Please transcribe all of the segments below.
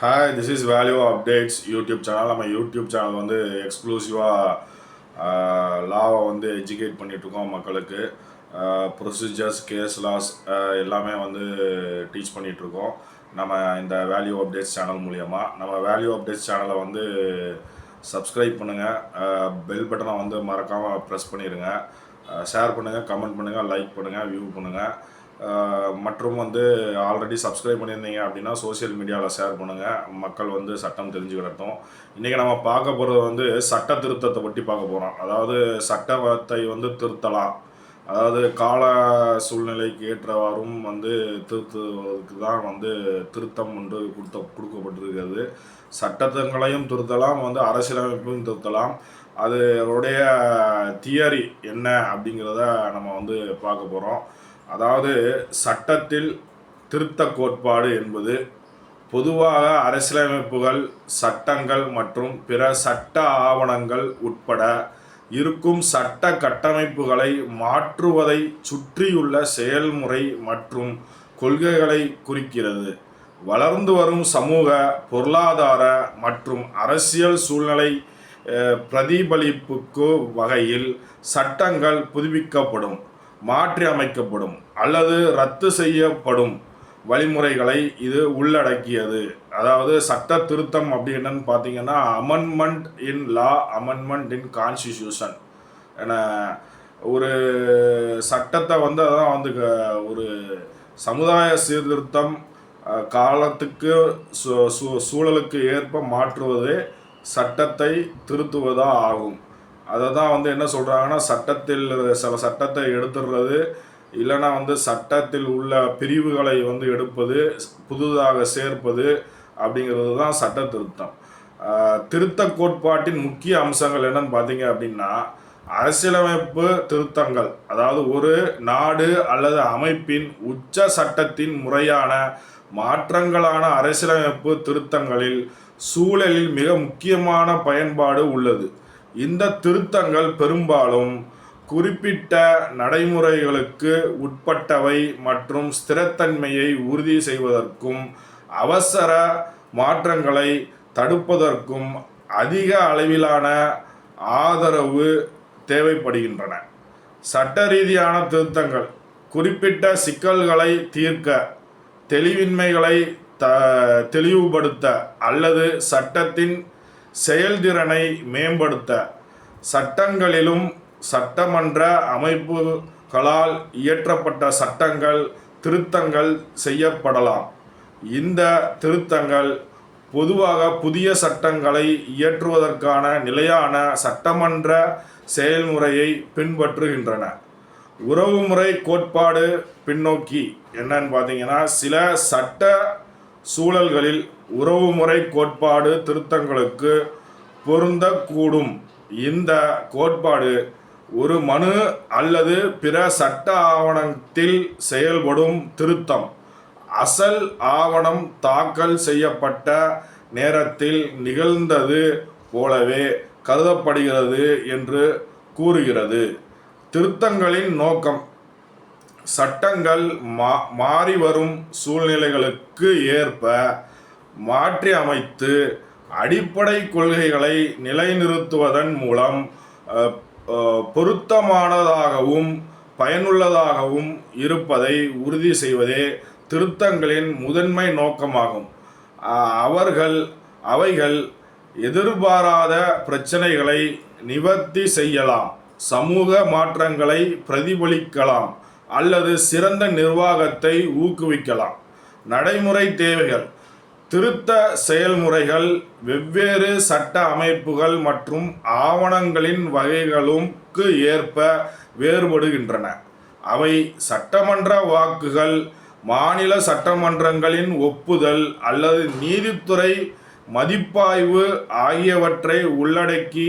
Hi this is value updates YouTube channel நம்ம YouTube channel வந்து எக்ஸ்க்ளூசிவாக லாவை வந்து எஜுகேட் பண்ணிகிட்ருக்கோம் மக்களுக்கு. ப்ரொசீஜர்ஸ் கேஸ் லாஸ் எல்லாமே வந்து டீச் பண்ணிகிட்ருக்கோம் நம்ம இந்த வேல்யூ அப்டேட்ஸ் சேனல் மூலியமாக நம்ம வேல்யூ அப்டேட்ஸ் சேனலை வந்து சப்ஸ்கிரைப் பண்ணுங்கள் பெல் பட்டனை வந்து மறக்காமல் ப்ரெஸ் பண்ணிடுங்க ஷேர் பண்ணுங்கள் கமெண்ட் பண்ணுங்கள் லைக் பண்ணுங்கள் வியூ பண்ணுங்கள் மற்றும் வந்து ஆல்ரெடி சப்ஸ்கிரைப் பண்ணியிருந்தீங்க அப்படின்னா சோஷியல் மீடியாவில் ஷேர் பண்ணுங்கள் மக்கள் வந்து சட்டம் தெரிஞ்சுக்கிடட்டும் இன்றைக்கி நம்ம பார்க்க போகிறது வந்து சட்ட திருத்தத்தை பற்றி பார்க்க போகிறோம் அதாவது சட்டத்தை வந்து திருத்தலாம். அதாவது கால சூழ்நிலைக்கு ஏற்றவாறும் வந்து திருத்துவதற்கு தான் வந்து திருத்தம் ஒன்று கொடுத்த கொடுக்கப்பட்டிருக்கிறது. சட்டத்தங்களையும் திருத்தலாம் வந்து அரசியலமைப்பையும் திருத்தலாம். அது அவருடைய தியரி என்ன அப்படிங்கிறத நம்ம வந்து பார்க்க போகிறோம் அதாவது சட்டத்தில் திருத்த கோட்பாடு என்பது பொதுவாக அரசியலமைப்புகள் சட்டங்கள் மற்றும் பிற சட்ட ஆவணங்கள் உட்பட இருக்கும் சட்ட கட்டமைப்புகளை மாற்றுவதை சுற்றியுள்ள செயல்முறை மற்றும் கொள்கைகளை குறிக்கிறது. வளர்ந்து வரும் சமூக பொருளாதார மற்றும் அரசியல் சூழ்நிலை பிரதிபலிப்புக்கு வகையில் சட்டங்கள் புதுப்பிக்கப்படும் மாற்றி அமைக்கப்படும் அல்லது ரத்து செய்யப்படும் வழிமுறைகளை இது உள்ளடக்கியது. அதாவது சட்ட திருத்தம் அப்படி என்னன்னு பார்த்தீங்கன்னா amendment in law amendment in constitution என ஒரு சட்டத்தை வந்து அதான் வந்து க- ஒரு சமுதாய சீர்திருத்தம் காலத்துக்கு சூ- சூழலுக்கு ஏற்ப மாற்றுவது சட்டத்தை திருத்துவதா ஆகும். அதை தான் வந்து என்ன சொல்கிறாங்கன்னா சட்டத்தில் சில சட்டத்தை எடுத்துடுறது இல்லைன்னா வந்து சட்டத்தில் உள்ள பிரிவுகளை வந்து எடுப்பது புதுதாக சேர்ப்பது அப்படிங்கிறது தான் சட்ட திருத்தம். திருத்த கோட்பாட்டின் முக்கிய அம்சங்கள் என்னன்னு பார்த்தீங்க அப்படின்னா அரசியலமைப்பு திருத்தங்கள் அதாவது ஒரு நாடு அல்லது அமைப்பின் உச்ச சட்டத்தின் முறையான மாற்றங்களான அரசியலமைப்பு திருத்தங்களில் சூழலில் மிக முக்கியமான பயன்பாடு உள்ளது. இந்த திருத்தங்கள் பெரும்பாலும் குறிப்பிட்ட நடைமுறைகளுக்கு உட்பட்டவை மற்றும் ஸ்திரத்தன்மையை உறுதி செய்வதற்கும் அவசர மாற்றங்களை தடுப்பதற்கும் அதிக அளவிலான ஆதரவு தேவைப்படுகின்றன. சட்ட ரீதியான திருத்தங்கள் குறிப்பிட்ட சிக்கல்களை தீர்க்க தெளிவின்மைகளை த தெளிவுபடுத்த அல்லது சட்டத்தின் செயல்திறனை மேம்படுத்த. சட்டங்களிலும் சட்டமன்ற அமைப்புகளால் இயற்றப்பட்ட சட்டங்கள் திருத்தங்கள் செய்யப்படலாம். இந்த திருத்தங்கள் பொதுவாக புதிய சட்டங்களை இயற்றுவதற்கான நிலையான சட்டமன்ற செயல்முறையை பின்பற்றுகின்றன. உறவுமுறை கோட்பாடு பின்னோக்கி என்னன்னு பார்த்தீங்கன்னா சில சட்ட சூழல்களில் உறவுமுறை கோட்பாடு திருத்தங்களுக்கு பொருந்தக்கூடும். இந்த கோட்பாடு ஒரு மனு அல்லது பிற சட்ட ஆவணத்தில் செயல்படும் திருத்தம். அசல் ஆவணம் தாக்கல் செய்யப்பட்ட நேரத்தில் நிகழ்ந்தது போலவே கருதப்படுகிறது என்று கூறுகிறது. திருத்தங்களின் நோக்கம் சட்டங்கள் மா மாறி வரும் சூழ்நிலைகளுக்கு ஏற்ப மாற்றி அமைத்து அடிப்படை கொள்கைகளை நிலைநிறுத்துவதன் மூலம் பொருத்தமானதாகவும் பயனுள்ளதாகவும் இருப்பதை உறுதி செய்வதே திருத்தங்களின் முதன்மை நோக்கமாகும். அவர்கள் அவைகள் எதிர்பாராத பிரச்சனைகளை நிவர்த்தி செய்யலாம். சமூக மாற்றங்களை பிரதிபலிக்கலாம். அல்லது சிறந்த நிர்வாகத்தை ஊக்குவிக்கலாம். நடைமுறை தேவைகள். திருத்த செயல்முறைகள் வெவ்வேறு சட்ட அமைப்புகள் மற்றும் ஆவணங்களின் வகைகளுக்கு ஏற்ப வேறுபடுகின்றன. அவை சட்டமன்ற வாக்குகள் மாநில சட்டமன்றங்களின் ஒப்புதல் அல்லது நீதித்துறை மதிப்பாய்வு ஆகியவற்றை உள்ளடக்கி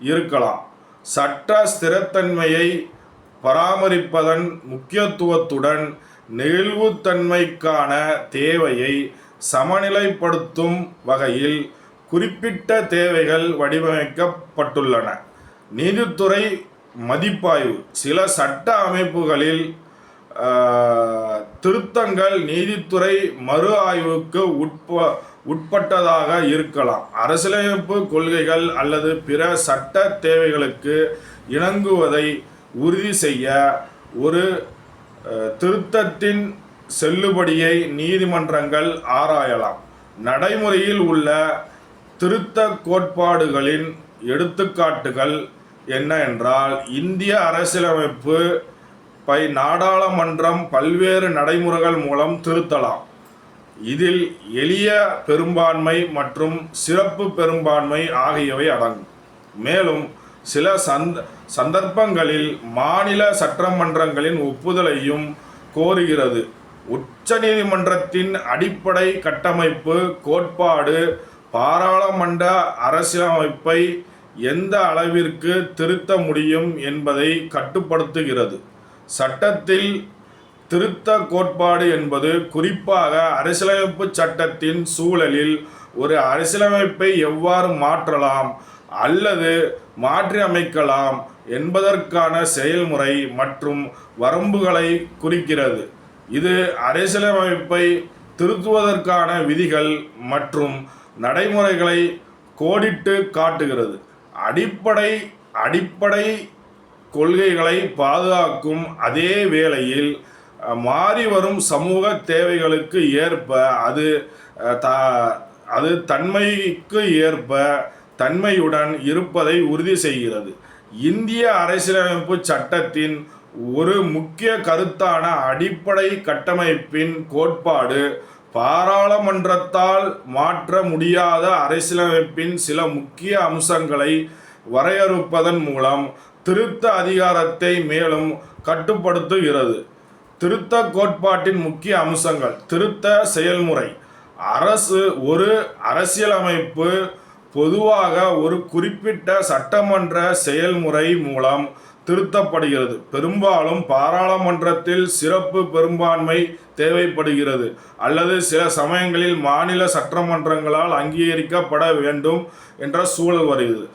இருக்கலாம். சட்ட ஸ்திரத்தன்மையை பராமரிப்பதன் முக்கியத்துவத்துடன் நெகிழ்வுத்தன்மைக்கான தேவையை சமநிலைப்படுத்தும் வகையில் குறிப்பிட்ட தேவைகள் வடிவமைக்கப்பட்டுள்ளன. நீதித்துறை மதிப்பாய்வு. சில சட்ட அமைப்புகளில் திருத்தங்கள் நீதித்துறை மறு ஆய்வுக்கு உட்ப உட்பட்டதாக இருக்கலாம். அரசியலமைப்பு கொள்கைகள் அல்லது பிற சட்ட தேவைகளுக்கு இணங்குவதை உறுதி செய்ய ஒரு திருத்தத்தின் செல்லுபடியை நீதிமன்றங்கள் ஆராயலாம். நடைமுறையில் உள்ள திருத்த கோட்பாடுகளின் எடுத்துக்காட்டுகள் என்ன என்றால் இந்திய அரசியலமைப்பு பை நாடாளுமன்றம் பல்வேறு நடைமுறைகள் மூலம் திருத்தலாம். இதில் எளிய பெரும்பான்மை மற்றும் சிறப்பு பெரும்பான்மை ஆகியவை அடங்கும். மேலும் சில சந்த சந்தர்ப்பங்களில் மாநில சட்டமன்றங்களின் ஒப்புதலையும் கோருகிறது. உச்சநீதிமன்றத்தின் அடிப்படை கட்டமைப்பு கோட்பாடு பாராளுமன்ற அரசியலமைப்பை எந்த அளவிற்கு திருத்த முடியும் என்பதை கட்டுப்படுத்துகிறது. சட்டத்தில் திருத்த கோட்பாடு என்பது குறிப்பாக அரசியலமைப்பு சட்டத்தின் சூழலில் ஒரு அரசியலமைப்பை எவ்வாறு மாற்றலாம் அல்லது மாற்றி அமைக்கலாம் என்பதற்கான செயல்முறை மற்றும் வரம்புகளை குறிக்கிறது. இது அரசியலமைப்பை திருத்துவதற்கான விதிகள் மற்றும் நடைமுறைகளை கோடிட்டு காட்டுகிறது. அடிப்படை அடிப்படை கொள்கைகளை பாதுகாக்கும் அதே வேளையில் மாறி வரும் சமூக தேவைகளுக்கு ஏற்ப அது த அது தன்மைக்கு ஏற்ப தன்மையுடன் இருப்பதை உறுதி செய்கிறது. இந்திய அரசியலமைப்பு சட்டத்தின் ஒரு முக்கிய கருத்தான அடிப்படை கட்டமைப்பின் கோட்பாடு பாராளுமன்றத்தால் மாற்ற முடியாத அரசியலமைப்பின் சில முக்கிய அம்சங்களை வரையறுப்பதன் மூலம் திருத்த அதிகாரத்தை மேலும் கட்டுப்படுத்துகிறது. திருத்த கோட்பாட்டின் முக்கிய அம்சங்கள் திருத்த செயல்முறை. அரசு ஒரு அரசியலமைப்பு பொதுவாக ஒரு குறிப்பிட்ட சட்டமன்ற செயல்முறை மூலம் திருத்தப்படுகிறது. பெரும்பாலும் பாராளுமன்றத்தில் சிறப்பு பெரும்பான்மை தேவைப்படுகிறது. அல்லது சில சமயங்களில் மாநில சட்டமன்றங்களால் அங்கீகரிக்கப்பட வேண்டும் என்ற சூழல் வருகிறது.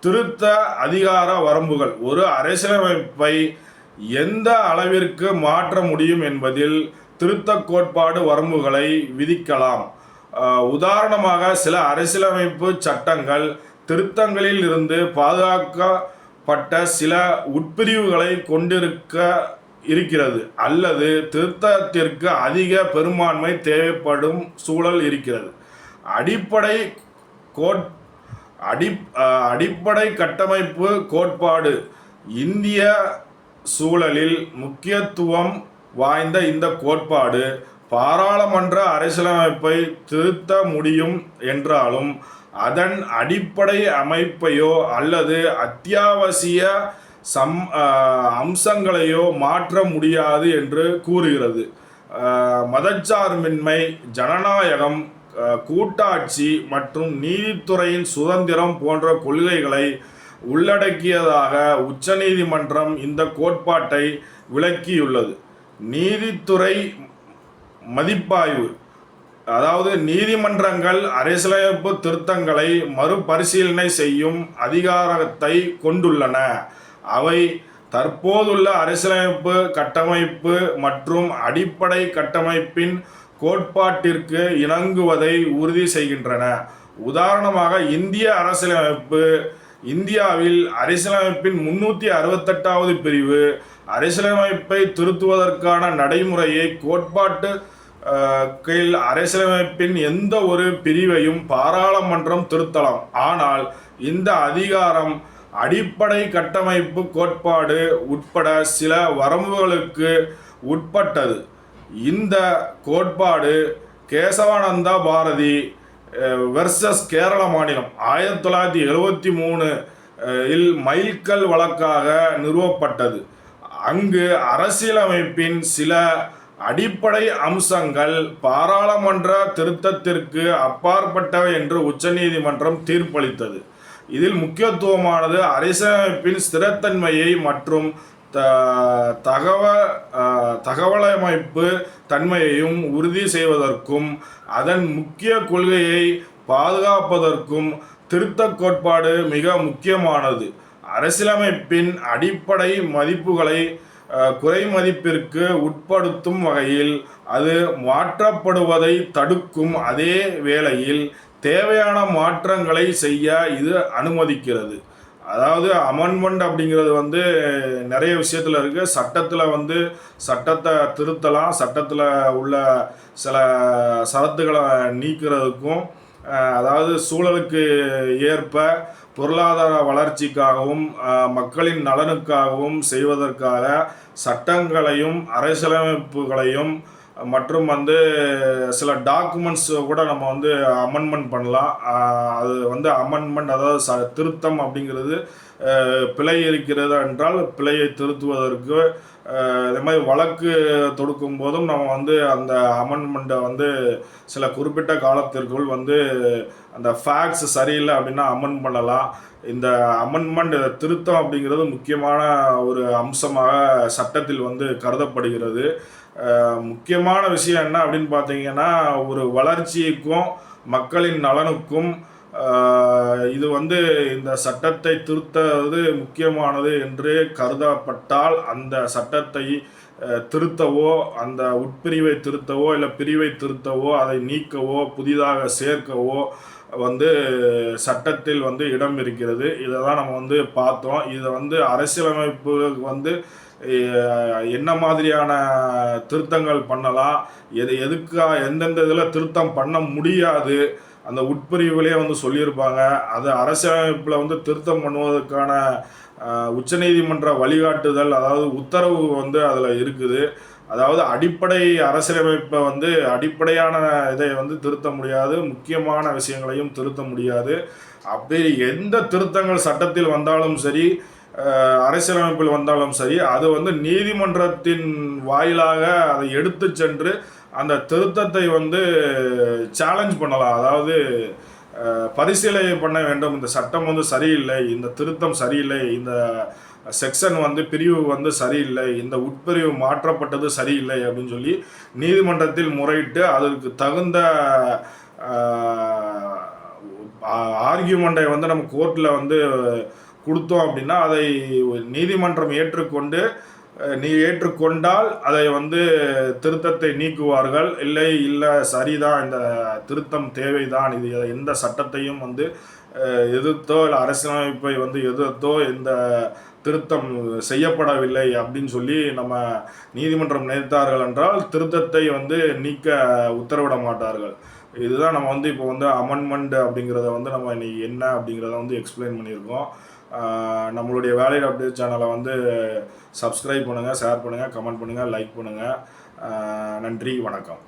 திருத்த அதிகார வரம்புகள். ஒரு அரசியலமைப்பை எந்த அளவிற்கு மாற்ற முடியும் என்பதில் திருத்த கோட்பாடு வரம்புகளை விதிக்கலாம். உதாரணமாக சில அரசியலமைப்பு சட்டங்கள் திருத்தங்களில் இருந்து பாதுகாக்கப்பட்ட சில உட்பிரிவுகளை கொண்டிருக்க இருக்கிறது. அல்லது திருத்தத்திற்கு அதிக பெரும்பான்மை தேவைப்படும் சூழல் இருக்கிறது. அடிப்படை கோட் அடி அடிப்படை கட்டமைப்பு கோட்பாடு இந்திய சூழலில் முக்கியத்துவம் வாய்ந்த இந்த கோட்பாடு பாராளுமன்ற அரசியலமைப்பை திருத்த முடியும் என்றாலும் அதன் அடிப்படை அமைப்பையோ அல்லது அத்தியாவசிய சம் அம்சங்களையோ மாற்ற முடியாது என்று கூறுகிறது. மதச்சார்பின்மை ஜனநாயகம் கூட்டாட்சி மற்றும் நீதித்துறையின் சுதந்திரம் போன்ற கொள்கைகளை உள்ளடக்கியதாக உச்சநீதிமன்றம் இந்த கோட்பாட்டை விளக்கியுள்ளது. நீதித்துறை மதிப்பாய்வு. அதாவது நீதிமன்றங்கள் அரசியலமைப்பு திருத்தங்களை மறுபரிசீலனை செய்யும் அதிகாரத்தை கொண்டுள்ளன. அவை தற்போதுள்ள அரசியலமைப்பு கட்டமைப்பு மற்றும் அடிப்படை கட்டமைப்பின் கோட்பாட்டிற்கு இணங்குவதை உறுதி செய்கின்றன. உதாரணமாக இந்திய அரசியலமைப்பு இந்தியாவில் அரசியலமைப்பின் முன்னூற்றி அறுபத்தெட்டாவது பிரிவு அரசியலமைப்பை திருத்துவதற்கான நடைமுறையை கோட்பாட்டு கீழ் அரசியலமைப்பின் எந்த ஒரு பிரிவையும் பாராளுமன்றம் திருத்தலாம். ஆனால் இந்த அதிகாரம் அடிப்படை கட்டமைப்பு கோட்பாடு உட்பட சில வரம்புகளுக்கு உட்பட்டது. இந்த கோட்பாடு கேசவானந்தா பாரதி வெர்சஸ் கேரள மாநிலம். ஆயிரத்தி தொள்ளாயிரத்தி எழுபத்தி மூணு இல் மைல்கல் வழக்காக நிறுவப்பட்டது. அங்கு அரசியலமைப்பின் சில அடிப்படை அம்சங்கள் பாராளுமன்ற திருத்தத்திற்கு அப்பாற்பட்டவை என்று உச்சநீதிமன்றம் தீர்ப்பளித்தது. இதில் முக்கியத்துவமானது அரசியலமைப்பின் ஸ்திரத்தன்மையை மற்றும் த தகவ தகவலமைப்பு தன்மையையும் உறுதி செய்வதற்கும் அதன் முக்கிய கொள்கையை பாதுகாப்பதற்கும் திருத்தக் கோட்பாடு மிக முக்கியமானது. அரசியலமைப்பின் அடிப்படை மதிப்புகளை குறைமதிப்பிற்கு உட்படுத்தும் வகையில் அது மாற்றப்படுவதை தடுக்கும் அதே வேளையில் தேவையான மாற்றங்களை செய்ய இது அனுமதிக்கிறது. அதாவது அமெண்ட்மெண்ட் அப்படிங்கிறது வந்து நிறைய விஷயத்தில் இருக்குது சட்டத்தில் வந்து சட்டத்தை திருத்தலாம். சட்டத்தில் உள்ள சில சரத்துகளை நீக்கிறதுக்கும் அதாவது சூழலுக்கு ஏற்ப பொருளாதார வளர்ச்சிக்காகவும் மக்களின் நலனுக்காகவும் செய்வதற்காக சட்டங்களையும் அரசியலமைப்புகளையும் மற்றும் வந்து சில டாக்குமெண்ட்ஸ் கூட நம்ம வந்து அமெண்ட்மெண்ட் பண்ணலாம். அது வந்து அமெண்ட்மெண்ட் அதாவது ச திருத்தம் அப்படிங்கிறது பிழை இருக்கிறது என்றால் பிழையை திருத்துவதற்கு இதே மாதிரி வழக்கு தொடுக்கும் போதும் நம்ம வந்து அந்த அமெண்ட்மெண்ட்டை வந்து சில குறிப்பிட்ட காலத்திற்குள் வந்து அந்த ஃபேக்ட்ஸ் சரியில்லை அப்படின்னா அமெண்ட் பண்ணலாம். இந்த அமெண்ட்மெண்ட் திருத்தம் அப்படிங்கிறது முக்கியமான ஒரு அம்சமாக சட்டத்தில் வந்து கருதப்படுகிறது. முக்கியமான விஷயம் என்ன அப்படின்னு பார்த்தீங்கன்னா ஒரு வளர்ச்சிக்கும் மக்களின் நலனுக்கும் இது வந்து இந்த சட்டத்தை திருத்தது முக்கியமானது என்று கருதப்பட்டால் அந்த சட்டத்தை திருத்தவோ அந்த உட்பிரிவை திருத்தவோ இல்லை பிரிவை திருத்தவோ அதை நீக்கவோ புதிதாக சேர்க்கவோ வந்து சட்டத்தில் வந்து இடம் இருக்கிறது. இதை தான் நம்ம வந்து பார்த்தோம். இதை வந்து அரசியலமைப்பு வந்து என்ன மாதிரியான திருத்தங்கள் பண்ணலாம்? எது எதுக்காக எந்தெந்த இதில் திருத்தம் பண்ண முடியாது? அந்த உட்பிரிவுகளே வந்து சொல்லியிருப்பாங்க. அது அரசியலமைப்பில் வந்து திருத்தம் பண்ணுவதற்கான உச்சநீதிமன்ற வழிகாட்டுதல் அதாவது உத்தரவு வந்து அதில் இருக்குது. அதாவது அடிப்படை அரசியலமைப்பை வந்து அடிப்படையான இதை வந்து திருத்த முடியாது முக்கியமான விஷயங்களையும் திருத்த முடியாது. அப்படி எந்த திருத்தங்கள் சட்டத்தில் வந்தாலும் சரி அரசியலமைப்பில் வந்தாலும் சரி அது வந்து நீதிமன்றத்தின் வாயிலாக அதை எடுத்து சென்று அந்த திருத்தத்தை வந்து சேலஞ்ச் பண்ணலாம். அதாவது பரிசீலனை பண்ண வேண்டும். இந்த சட்டம் வந்து சரியில்லை இந்த திருத்தம் சரியில்லை இந்த செக்ஷன் வந்து பிரிவு வந்து சரியில்லை இந்த உட்பிரிவு மாற்றப்பட்டது சரியில்லை அப்படின்னு சொல்லி நீதிமன்றத்தில் முறையிட்டு அதற்கு தகுந்த ஆர்கியூமெண்ட்டை வந்து நம்ம கோர்ட்டில் வந்து கொடுத்தோம் அப்படின்னா அதை நீதிமன்றம் ஏற்றுக்கொண்டு நீ ஏற்றுக்கொண்டால் அதை வந்து திருத்தத்தை நீக்குவார்கள். இல்லை இல்லை சரிதான் இந்த திருத்தம் தேவைதான் இது எந்த சட்டத்தையும் வந்து எதிர்த்தோ இல்லை அரசியலமைப்பை வந்து எதிர்த்தோ இந்த திருத்தம் செய்யப்படவில்லை அப்படின்னு சொல்லி நம்ம நீதிமன்றம் நினைத்தார்கள் என்றால் திருத்தத்தை வந்து நீக்க உத்தரவிட மாட்டார்கள். இதுதான் நம்ம வந்து இப்போ வந்து அமெண்ட்மெண்ட் அப்படிங்கிறத வந்து நம்ம இன்னைக்கு என்ன அப்படிங்கிறத வந்து எக்ஸ்பிளைன் பண்ணியிருக்கோம். நம்மளுடைய வேலையில் அப்டேட் சேனலை வந்து சப்ஸ்கிரைப் பண்ணுங்கள் ஷேர் பண்ணுங்கள் கமெண்ட் பண்ணுங்கள் லைக் பண்ணுங்கள் நன்றி வணக்கம்.